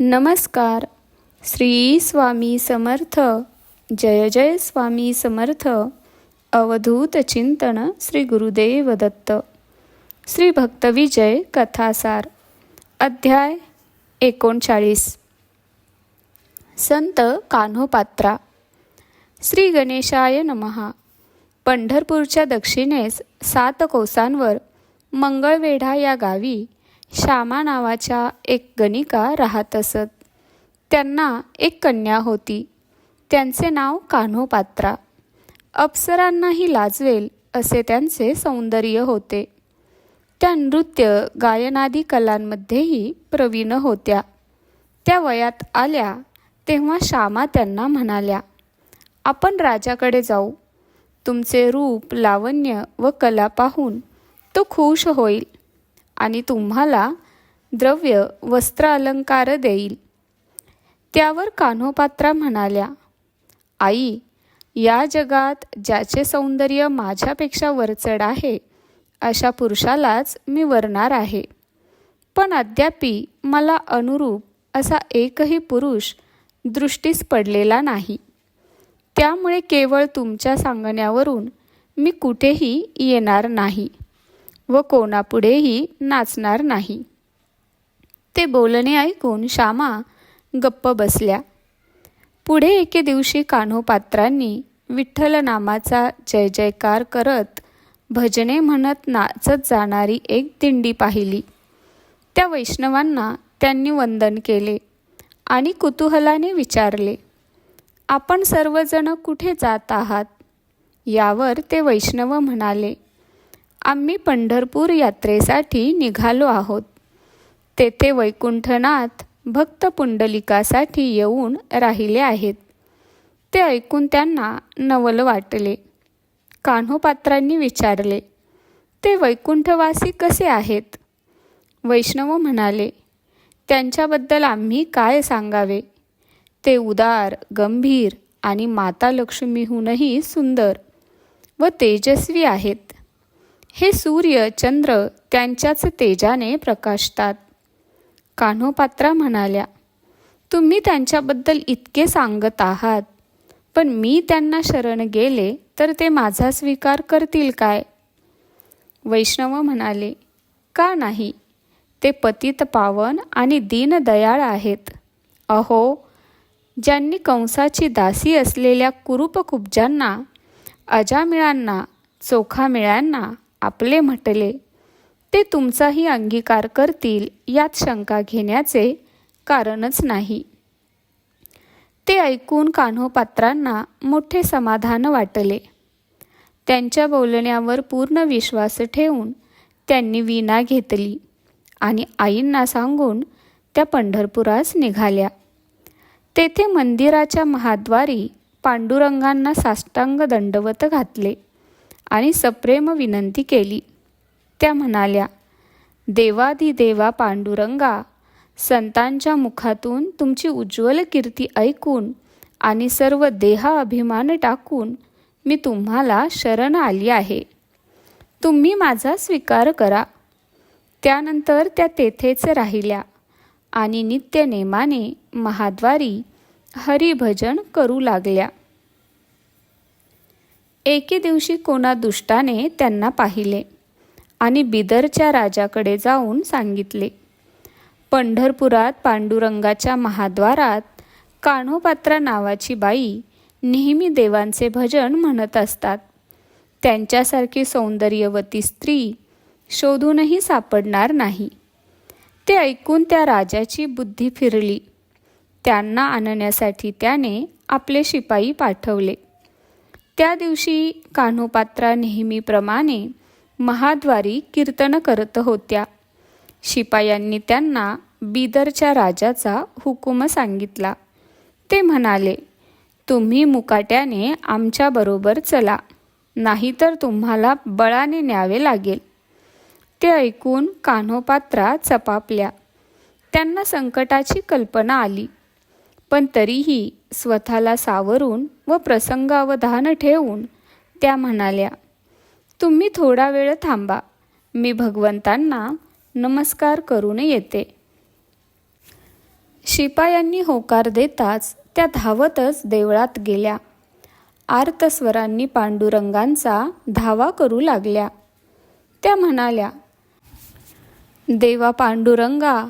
नमस्कार. श्री स्वामी समर्थ. जय जय स्वामी समर्थ. अवधूत चिंतन श्री गुरुदेव दत्त. श्री भक्तविजय कथासार. अध्याय एकोणचाळीस. संत कान्होपात्रा. श्री गणेशाय नमहा पंढरपूरच्या दक्षिणेस सात कोसांवर मंगळवेढा या गावी श्यामा नावाच्या एक गणिका राहत असत. त्यांना एक कन्या होती. त्यांचे नाव कान्होपात्रा. अप्सरांनाही लाजवेल असे त्यांचे सौंदर्य होते. त्या नृत्य गायनादी कलांमध्येही प्रवीण होत्या. त्या वयात आल्या तेव्हा श्यामा त्यांना म्हणाल्या आपण राजाकडे जाऊ. तुमचे रूप लावण्य व कला पाहून तो खुश होईल. आणि तुम्हाला द्रव्य वस्त्र अलंकार देईल. त्यावर कान्होपात्रा म्हणाल्या आई या जगात ज्याचे सौंदर्य माझ्यापेक्षा वरचढ आहे अशा पुरुषालाच मी वरणार आहे. पण अद्यापी मला अनुरूप असा एकही पुरुष दृष्टीस पडलेला नाही. त्यामुळे केवळ तुमच्या सांगण्यावरून मी कुठेही येणार नाही. व कोणापुढेही नाचणार नाही. ते बोलणे ऐकून श्यामा गप्प बसल्या. पुढे एके दिवशी कान्होपात्रांनी विठ्ठल नामाचा जय जयकार करत भजने म्हणत नाचत जाणारी एक दिंडी पाहिली. त्या वैष्णवांना त्यांनी वंदन केले आणि कुतूहलाने विचारले आपण सर्वजण कुठे जात आहात? यावर ते वैष्णव म्हणाले आम्ही पंढरपूर यात्रेसाठी निघालो आहोत. तेथे वैकुंठनाथ भक्त पुंडलिकासाठी येऊन राहिले आहेत. ते ऐकून त्यांना नवल वाटले. कान्होपात्रांनी विचारले ते वैकुंठवासी कसे आहेत? वैष्णव म्हणाले त्यांच्याबद्दल आम्ही काय सांगावे? ते उदार गंभीर आणि माता लक्ष्मीहूनही सुंदर व तेजस्वी आहेत. हे सूर्य चंद्र त्यांच्याच तेजाने प्रकाशतात. कान्होपात्रा म्हणाल्या तुम्ही त्यांच्याबद्दल इतके सांगत आहात पण मी त्यांना शरण गेले तर ते माझा स्वीकार करतील काय? वैष्णव म्हणाले का नाही? ते पतित पावन आणि दीनदयाळ आहेत. अहो ज्यांनी कंसाची दासी असलेल्या कुरूपकुब्जांना अजामिळांना चोखामिळ्यांना आपले म्हटले ते तुमचाही अंगीकार करतील यात शंका घेण्याचे कारणच नाही. ते ऐकून कान्होपात्रांना मोठे समाधान वाटले. त्यांच्या बोलण्यावर पूर्ण विश्वास ठेवून त्यांनी वीणा घेतली आणि आईंना सांगून त्या पंढरपुरास निघाल्या. तेथे मंदिराच्या महाद्वारी पांडुरंगांना साष्टांग दंडवत घातले. आणि सप्रेम विनंती केली. त्या म्हणाल्या देवाधिदेवा पांडुरंगा संतांच्या मुखातून तुमची उज्ज्वल कीर्ती ऐकून आणि सर्व देहा अभिमान टाकून मी तुम्हाला शरण आली आहे. तुम्ही माझा स्वीकार करा. त्यानंतर त्या तेथेच राहिल्या आणि नित्यनेमाने महाद्वारी हरिभजन करू लागल्या. एके दिवशी कोणा दुष्टाने त्यांना पाहिले आणि बिदरच्या राजाकडे जाऊन सांगितले पंढरपुरात पांडुरंगाच्या महाद्वारात कान्होपात्रा नावाची बाई नेहमी देवांचे भजन म्हणत असतात. त्यांच्यासारखी सौंदर्यवती स्त्री शोधूनही सापडणार नाही. ते ऐकून त्या राजाची बुद्धी फिरली. त्यांना आणण्यासाठी त्याने आपले शिपाई पाठवले. त्या दिवशी कान्होपात्रा नेहमीप्रमाणे महाद्वारी कीर्तन करत होत्या. शिपायांनी त्यांना बिदरच्या राजाचा हुकूम सांगितला. ते म्हणाले तुम्ही मुकाट्याने आमच्याबरोबर चला नाहीतर तुम्हाला बळाने न्यावे लागेल. ते ऐकून कान्होपात्रा चपापल्या. त्यांना संकटाची कल्पना आली. पण तरीही स्वतःला सावरून व प्रसंगावधान ठेवून त्या म्हणाल्या तुम्ही थोडा वेळ थांबा. मी भगवंतांना नमस्कार करून येते. शिपायांनी होकार देताच त्या धावतच देवळात गेल्या. आर्तस्वरांनी पांडुरंगांचा धावा करू लागल्या. त्या म्हणाल्या देवा पांडुरंगा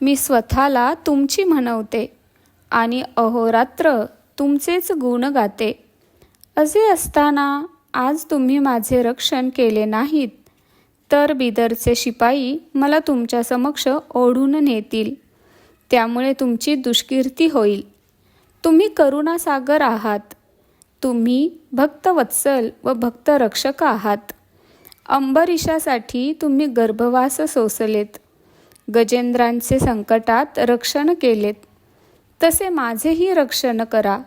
मी स्वतःला तुमची म्हणवते. आणि अहोरात्र तुमचेच गुण गाते. असे असताना आज तुम्ही माझे रक्षण केले नाहीत तर बिदरचे शिपाई मला तुमच्या समक्ष ओढून नेतील. त्यामुळे तुमची दुष्कीर्ती होईल. तुम्ही करुणासागर आहात. तुम्ही भक्तवत्सल व भक्तरक्षक आहात. अंबरीशासाठी तुम्ही गर्भवास सोसलेत. गजेंद्रांचे संकटात रक्षण केलेत. तसे माझेही रक्षण करा.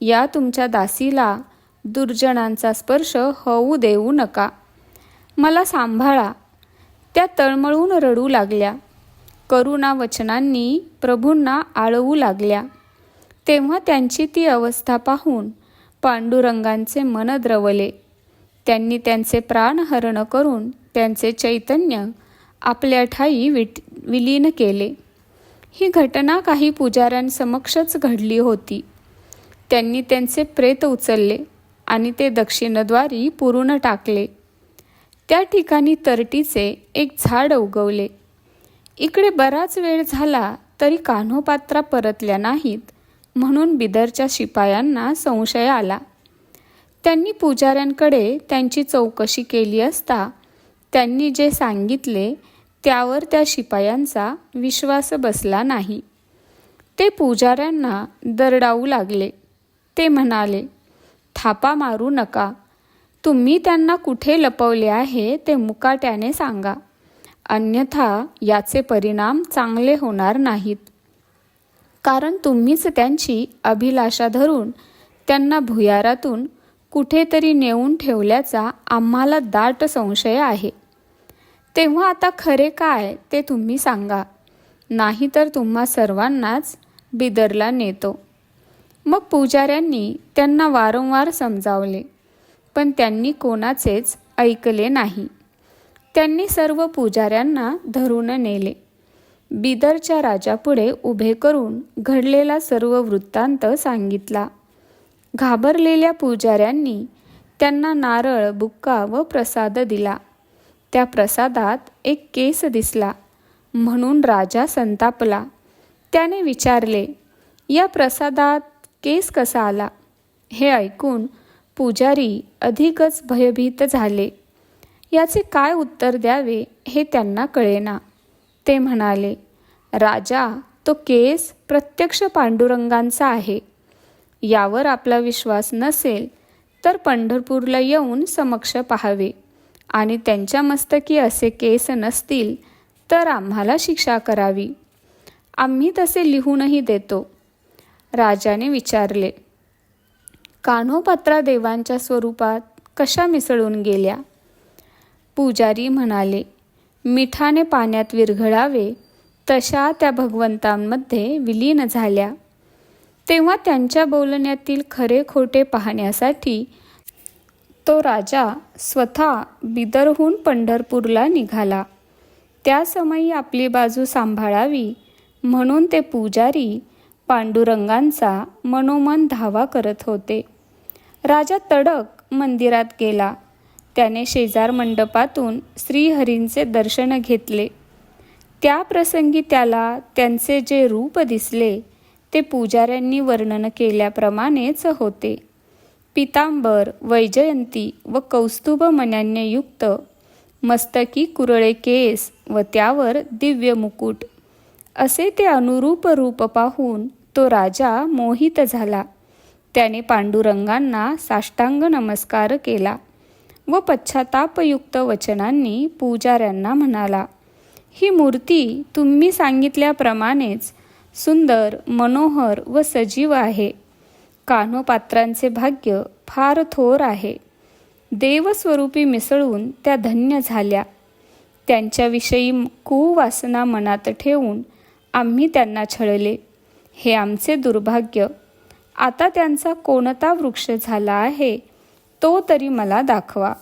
या तुमच्या दासीला दुर्जनांचा स्पर्श होऊ देऊ नका. मला सांभाळा. त्या तळमळून रडू लागल्या. करुणा वचनांनी प्रभूंना आळवू लागल्या. तेव्हा त्यांची ती अवस्था पाहून पांडुरंगांचे मन द्रवले. त्यांनी त्यांचे प्राणहरण करून त्यांचे चैतन्य आपल्या ठाई विट विलीन केले. ही घटना काही पुजाऱ्यांसमक्षच घडली होती. त्यांनी त्यांचे प्रेत उचलले आणि ते दक्षिणद्वारी पुरून टाकले. त्या ठिकाणी तरटीचे एक झाड उगवले. इकडे बराच वेळ झाला तरी कान्होपात्रा परतल्या नाहीत म्हणून बिदरच्या शिपायांना संशय आला. त्यांनी पुजाऱ्यांकडे त्यांची चौकशी केली असता त्यांनी जे सांगितले त्यावर त्या शिपायांचा विश्वास बसला नाही. ते पुजाऱ्यांना दरडावू लागले. ते म्हणाले थापा मारू नका. तुम्ही त्यांना कुठे लपवले आहे ते मुकाट्याने सांगा. अन्यथा याचे परिणाम चांगले होणार नाहीत. कारण तुम्हीच त्यांची अभिलाषा धरून त्यांना भुयारातून कुठेतरी नेऊन ठेवल्याचा आम्हाला दाट संशय आहे. तेव्हा आता खरे काय ते तुम्ही सांगा. नाहीतर तुम्हा सर्वांनाच बिदरला नेतो. मग पुजाऱ्यांनी त्यांना वारंवार समजावले पण त्यांनी कोणाचेच ऐकले नाही. त्यांनी सर्व पुजाऱ्यांना धरून नेले. बिदरच्या राजापुढे उभे करून घडलेला सर्व वृत्तांत सांगितला. घाबरलेल्या पुजाऱ्यांनी त्यांना नारळ बुक्का व प्रसाद दिला. त्या प्रसादात एक केस दिसला. म्हणून राजा संतापला. त्याने विचारले या प्रसादात केस कसा आला हे ऐकून पुजारी अधिकच भयभीत झाले. याचे काय उत्तर द्यावे हे त्यांना कळेना. ते म्हणाले राजा तो केस प्रत्यक्ष पांडुरंगांचा आहे. यावर आपला विश्वास नसेल तर पंढरपूरला येऊन समक्ष पाहावे. आणि त्यांच्या मस्तकी असे केस नसतील तर आम्हाला शिक्षा करावी. आम्ही तसे लिहूनही देतो. राजाने विचारले कान्होपात्रा देवांच्या स्वरूपात कशा मिसळून गेल्या? पुजारी म्हणाले मिठाने पाण्यात विरघळावे तशा त्या भगवंतांमध्ये विलीन झाल्या. तेव्हा त्यांच्या बोलण्यातील खरे खोटे पाहण्यासाठी तो राजा स्वतः बिदरहून पंढरपूरला निघाला. त्या समयी आपली बाजू सांभाळावी म्हणून ते पुजारी पांडुरंगांचा मनोमन धावा करत होते. राजा तडक मंदिरात गेला. त्याने शेजार मंडपातून श्रीहरींचे दर्शन घेतले. त्या प्रसंगी त्याला त्यांचे जे रूप दिसले ते पुजाऱ्यांनी वर्णन केल्याप्रमाणेच होते. पितांबर वैजयंती व कौस्तुभ मन्यान्ययुक्त मस्तकी कुरळे केस व त्यावर दिव्य मुकुट. असे ते अनुरूप रूप पाहून तो राजा मोहित झाला. त्याने पांडुरंगांना साष्टांग नमस्कार केला व पश्चातापयुक्त वचनांनी पुजाऱ्यांना म्हणाला ही मूर्ती तुम्ही सांगितल्याप्रमाणेच सुंदर मनोहर व सजीव आहे. कान्होपात्रांचे भाग्य फार थोर आहे. देवस्वरूपी मिसळून त्या धन्य झाल्या. त्यांच्याविषयी कुवासना मनात ठेवून आम्ही त्यांना छळले. हे आमचे दुर्भाग्य. आता त्यांचा कोणता वृक्ष झाला आहे तो तरी मला दाखवा.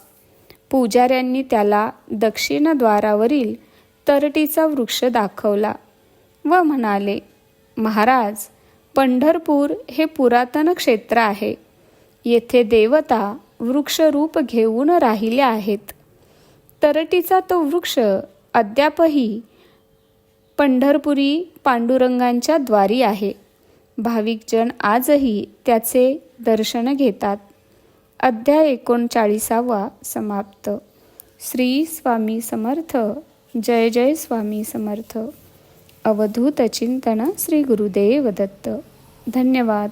पुजाऱ्यांनी त्याला दक्षिणद्वारावरील तरटीचा वृक्ष दाखवला व म्हणाले महाराज पंढरपूर हे पुरातन क्षेत्र आहे. येथे देवता वृक्षरूप घेऊन राहिल्या आहेत. तरटीचा तो वृक्ष अद्यापही पंढरपुरी पांडुरंगांच्या द्वारी आहे. भाविकजन आजही त्याचे दर्शन घेतात. अध्याय एकोणचाळीसावा समाप्त. श्री स्वामी समर्थ. जय जय स्वामी समर्थ. अवधूत चिंतन श्री गुरुदेव दत्त. धन्यवाद.